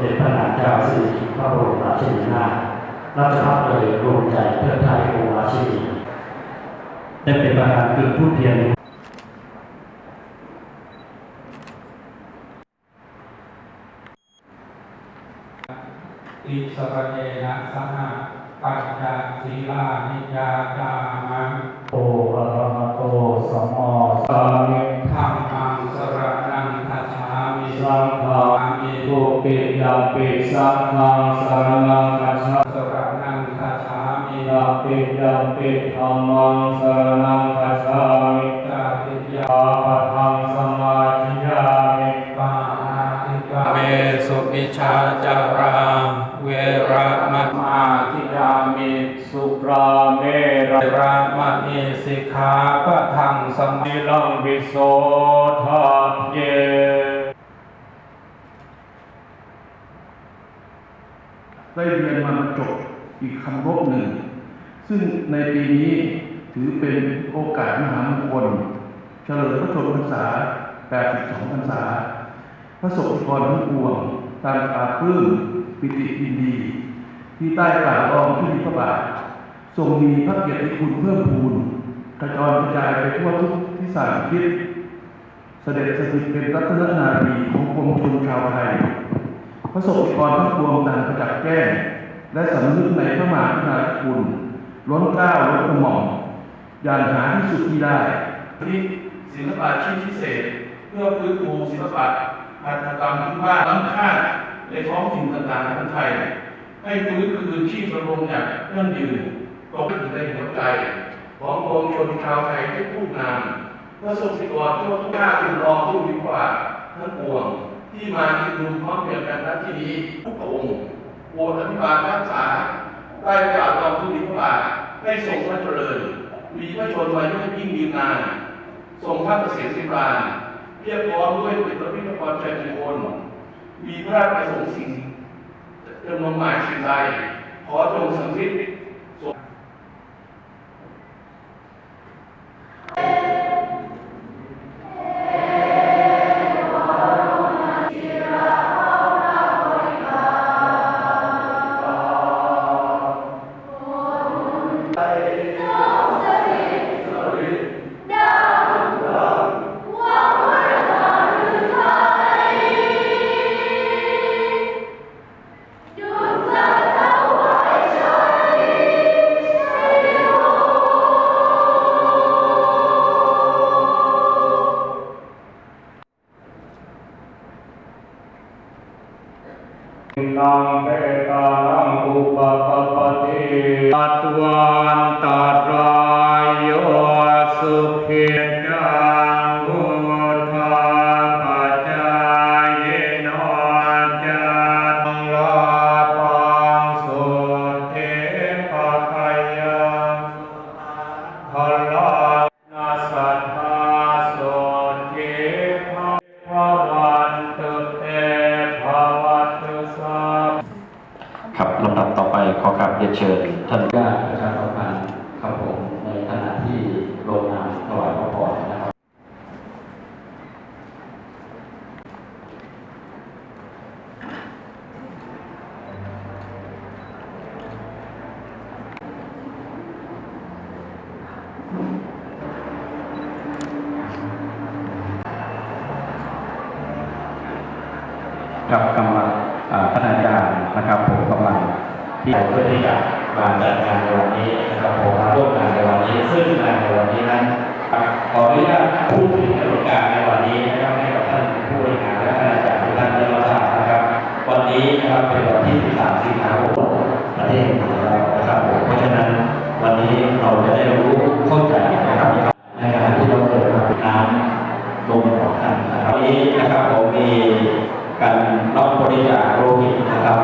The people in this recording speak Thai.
เด็จพระนางเจ้าสิริพระบรมราชินีนาถราชพัฒเลยรวมใจเพื่อไทยองค์ราชินีได้เป็นประธานคือผู้เทียนอิสระเนนะสหา งฆามิตุปิยาปิสังฆังสรณังคัจฉาสรนังคัจฉามิยาปิยาปิธัมมังสรณังคัจฉามิตาติยาอาปะทังสมาธิยามิปานาติกาเมสุมิชาจาราเวระมะมาทิยามิสุปราเมรระมะนิสิกขาปะทังสมิลังวิโสทาเย ได้เรียนมาจบอีกคำรบหนึ่ง ซึ่งในปีนี้ถือเป็นโอกาสมหามงคลเฉลิมพระชนมพรรษา 82 พรรษา พระสงฆ์กรทั้งปวงต่างปราบปลื้มปิติยินดี ที่ใต้กล่ารองที่มีพระบาททรงมีพระเกียรติคุณเพิ่มพูนกระจรกระจายไปทั่วทุกที่สารทิศเสด็จสถิตเป็นรัตนนารีของปวงชนชาวไทย ระสงฆ์นิกรทั้งปวงต่างประจักษ์แจ้งและสำนึกในพระมหากรุณาธิคุณล้นเกล้าล้นกระหม่อมอย่างหาที่สุดที่ได้ที่ศิลปะชิ้นพิเศษ เพื่อฟื้นฟูศิลปะหัตถกรรมพื้นบ้านล้ำค่าในท้องถิ่นต่างๆของไทย ให้ฟื้นคืนชีพระลงอย่างยั่งยืนตกอยู่ในหัวใจ ของปวงชนชาวไทยทุกผู้นามพระสงฆ์นิกรทั่วทุกภาคทุกรองทุกวิวาทั้งปวง ที่มาชุมนุมพร้อมเพรียงกันณที่นี้ทุกพระองค์โปรดอภิบาลรักษาได้กล่าวตามทุลีพระบาทให้ทรงพระเจริญ มีพระชนมายุยิ่งยืนนาน ทรงพระเกษมสิบรานเพียบร้อมด้วยเป็นพระพิธภัณฑ์ชัยมงคลมีพระราชประสงค์สิ่งจำนวนหมายสิ่งใดขอจงสำเร็จ นังเปตานังอุปกปปติตัตวันตารายโยสุขิ นเชิญท่านญาติประชาสัมพันธ์ครับผมในขณะที่โรงงานถวายพระพรนะครับกับกำลังอ่าท่านอาจารย์นะครับผมกำลัง ที่เพื่อที่จะมาจัดงานในวันนี้นะครับผมมาร่วมงานในวันนี้ซึ่งงานในวันนี้นั้นขออนุญาตพูดถึงกำหนดการในวันนี้นะครับให้กับท่านผู้บริหารและท่านอาจารย์ทุกท่านได้รับทราบนะครับ วันนี้นะครับเป็นวันที่ 13 สิงหาคมประเทศของเรานะครับเพราะฉะนั้นวันนี้เราจะได้รู้เข้าใจนะครับในขณะที่เราเดินมานน้ำลมของท่านนะครับวันนี้นะครับผมมีการรับบริจาคโลหิตนะครับ